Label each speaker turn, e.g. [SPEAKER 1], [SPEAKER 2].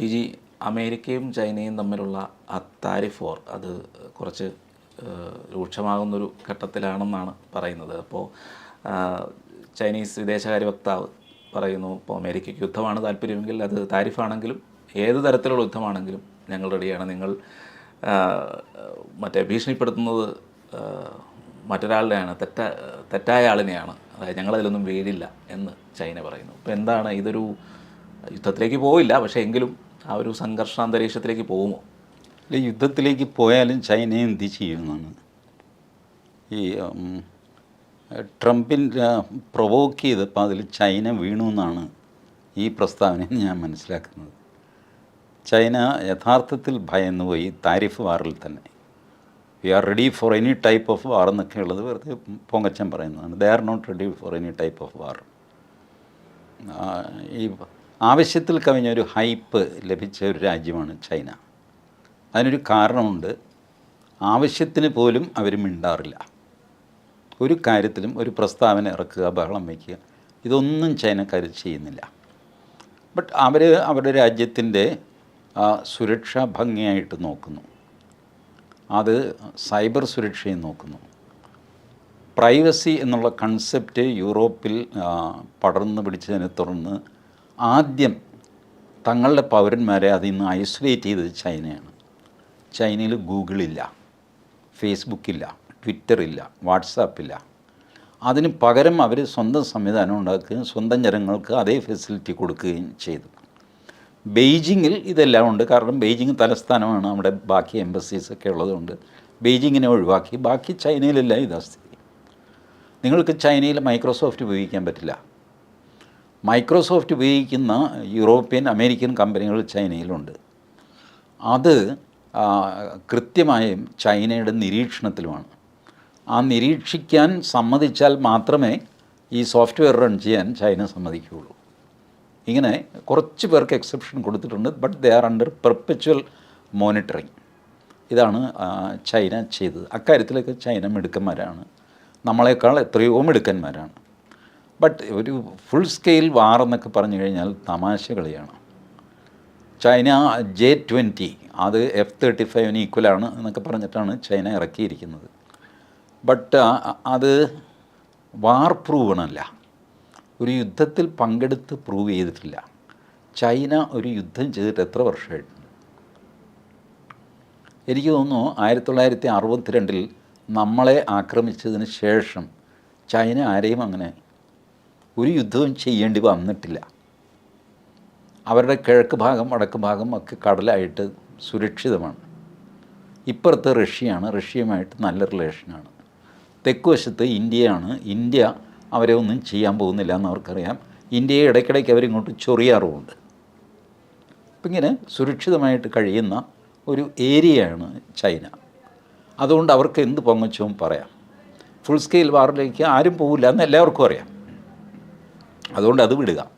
[SPEAKER 1] T G അമേരിക്കയും ചൈനയും തമ്മിലുള്ള ആ താരിഫ് അത് കുറച്ച് രൂക്ഷമാകുന്നൊരു ഘട്ടത്തിലാണെന്നാണ് പറയുന്നത്. അപ്പോൾ ചൈനീസ് വിദേശകാര്യ വക്താവ് പറയുന്നു ഇപ്പോൾ അമേരിക്കയ്ക്ക് യുദ്ധമാണ് താല്പര്യമെങ്കിൽ അത് താരിഫാണെങ്കിലും ഏത് തരത്തിലുള്ള യുദ്ധമാണെങ്കിലും ഞങ്ങൾ റെഡിയാണ്. നിങ്ങൾ മറ്റേ ഭീഷണിപ്പെടുത്തുന്നത് മറ്റൊരാളുടെയാണ് തെറ്റ തെറ്റായ ആളിനെയാണ്. അതായത് ഞങ്ങളതിലൊന്നും വീഴില്ല എന്ന് ചൈന പറയുന്നു. അപ്പോൾ എന്താണ്? ഇതൊരു യുദ്ധത്തിലേക്ക് പോവില്ല. പക്ഷേ എങ്കിലും ആ ഒരു സംഘർഷാന്തരീക്ഷത്തിലേക്ക് പോകുമോ?
[SPEAKER 2] ഈ യുദ്ധത്തിലേക്ക് പോയാലും ചൈന എന്ത് ചെയ്യുമെന്നാണ്? ഈ ട്രംപിന്റെ പ്രൊവോക്ക് ചെയ്തപ്പോൾ അതിൽ ചൈന വീണു എന്നാണ് ഈ പ്രസ്താവനയിൽ ഞാൻ മനസ്സിലാക്കുന്നത്. ചൈന യഥാർത്ഥത്തിൽ ഭയന്നുപോയി താരിഫ് വാറിൽ തന്നെ. We are ready for any type of war എന്നൊക്കെ ഉള്ളത് വെറുതെ പൊങ്ങച്ചൻ പറയുന്നതാണ്. They are not ready for any type of war ഈ ആവശ്യത്തിൽ കവിഞ്ഞ ഒരു ഹൈപ്പ് ലഭിച്ച ഒരു രാജ്യമാണ് ചൈന. അതിനൊരു കാരണമുണ്ട്. ആവശ്യത്തിന് പോലും അവർ മിണ്ടാറില്ല. ഒരു കാര്യത്തിലും ഒരു പ്രസ്താവന ഇറക്കുക ബഹളം വയ്ക്കുക ഇതൊന്നും ചൈനക്കാർ ചെയ്യുന്നില്ല. ബട്ട് അവർ അവരുടെ രാജ്യത്തിന്റെ സുരക്ഷ ഭംഗിയായിട്ട് നോക്കുന്നു. അത് സൈബർ സുരക്ഷയും നോക്കുന്നു. പ്രൈവസി എന്നുള്ള കൺസെപ്റ്റ് യൂറോപ്പിൽ പടർന്നു പിടിച്ചതിനെ തുടർന്ന് ആദ്യം തങ്ങളുടെ പൗരന്മാരെ അതിൽ നിന്ന് ഐസൊലേറ്റ് ചെയ്തത് ചൈനയാണ്. ചൈനയിൽ ഗൂഗിളില്ല ഫേസ്ബുക്കില്ല ട്വിറ്ററില്ല വാട്സാപ്പില്ല അതിന് പകരം അവർ സ്വന്തം സംവിധാനം ഉണ്ടാക്കുകയും സ്വന്തം ജനങ്ങൾക്ക് അതേ ഫെസിലിറ്റി കൊടുക്കുകയും ചെയ്തു. ബെയ്ജിങ്ങിൽ ഇതെല്ലാം ഉണ്ട്. കാരണം ബെയ്ജിങ് തലസ്ഥാനമാണ്. നമ്മുടെ ബാക്കി എംബസീസ് ഒക്കെ ഉള്ളതുകൊണ്ട് ബെയ്ജിങ്ങിനെ ഒഴിവാക്കി. ബാക്കി ചൈനയിലെല്ലാം ഇതാ സ്ഥിതി. നിങ്ങൾക്ക് ചൈനയിൽ മൈക്രോസോഫ്റ്റ് ഉപയോഗിക്കാൻ പറ്റില്ല. മൈക്രോസോഫ്റ്റ് ഉപയോഗിക്കുന്ന യൂറോപ്യൻ അമേരിക്കൻ കമ്പനികൾ ചൈനയിലുണ്ട്. അത് കൃത്യമായും ചൈനയുടെ നിരീക്ഷണത്തിലുമാണ്. ആ നിരീക്ഷിക്കാൻ സമ്മതിച്ചാൽ മാത്രമേ ഈ സോഫ്റ്റ്വെയർ റൺ ചെയ്യാൻ ചൈന സമ്മതിക്കുകയുള്ളൂ. ഇങ്ങനെ കുറച്ച് പേർക്ക് എക്സെപ്ഷൻ കൊടുത്തിട്ടുണ്ട് but they are under perpetual monitoring. ഇതാണ് ചൈന ചെയ്തത്. അക്കാര്യത്തിലൊക്കെ ചൈന മിടുക്കന്മാരാണ്. നമ്മളെക്കാൾ എത്രയോ മിടുക്കന്മാരാണ്. ബട്ട് ഒരു ഫുൾ സ്കെയിൽ വാർ എന്നൊക്കെ പറഞ്ഞു കഴിഞ്ഞാൽ തമാശ കളിയാണ് ചൈന ജെ ട്വന്റി അത് എഫ് തേർട്ടി ഫൈവിന് ഈക്വലാണ് എന്നൊക്കെ പറഞ്ഞിട്ടാണ് ചൈന ഇറക്കിയിരിക്കുന്നത്. ബട്ട് അത് വാർ പ്രൂവണല്ല ഒരു യുദ്ധത്തിൽ പങ്കെടുത്ത് പ്രൂവ് ചെയ്തിട്ടില്ല. ചൈന ഒരു യുദ്ധം ചെയ്തിട്ട് എത്ര വർഷമായിട്ടുണ്ട്? എനിക്ക് തോന്നുന്നു ആയിരത്തി തൊള്ളായിരത്തി അറുപത്തിരണ്ടിൽ നമ്മളെ ആക്രമിച്ചതിന് ശേഷം ചൈന ആരെയും അങ്ങനെ ഒരു യുദ്ധവും ചെയ്യേണ്ടി വന്നിട്ടില്ല. അവരുടെ കിഴക്ക് ഭാഗം വടക്ക് ഭാഗം ഒക്കെ കടലായിട്ട് സുരക്ഷിതമാണ്. ഇപ്പുറത്ത് റഷ്യയാണ്. റഷ്യയുമായിട്ട് നല്ല റിലേഷനാണ്. തെക്കുവശത്ത് ഇന്ത്യയാണ്. ഇന്ത്യ അവരെ ഒന്നും ചെയ്യാൻ പോകുന്നില്ല എന്ന് അവർക്കറിയാം ഇന്ത്യയെ ഇടയ്ക്കിടയ്ക്ക് അവരിങ്ങോട്ട് ചൊറിയാറുമുണ്ട്. അപ്പം ഇങ്ങനെ സുരക്ഷിതമായിട്ട് കഴിയുന്ന ഒരു ഏരിയയാണ് ചൈന. അതുകൊണ്ട് അവർക്ക് എന്ത് പൊങ്ങച്ചവും പറയാം. ഫുൾ സ്കെയിൽ വാറിലേക്ക് ആരും പോകില്ല എന്ന് എല്ലാവർക്കും അറിയാം. അതുകൊണ്ട് അത് വിടുക.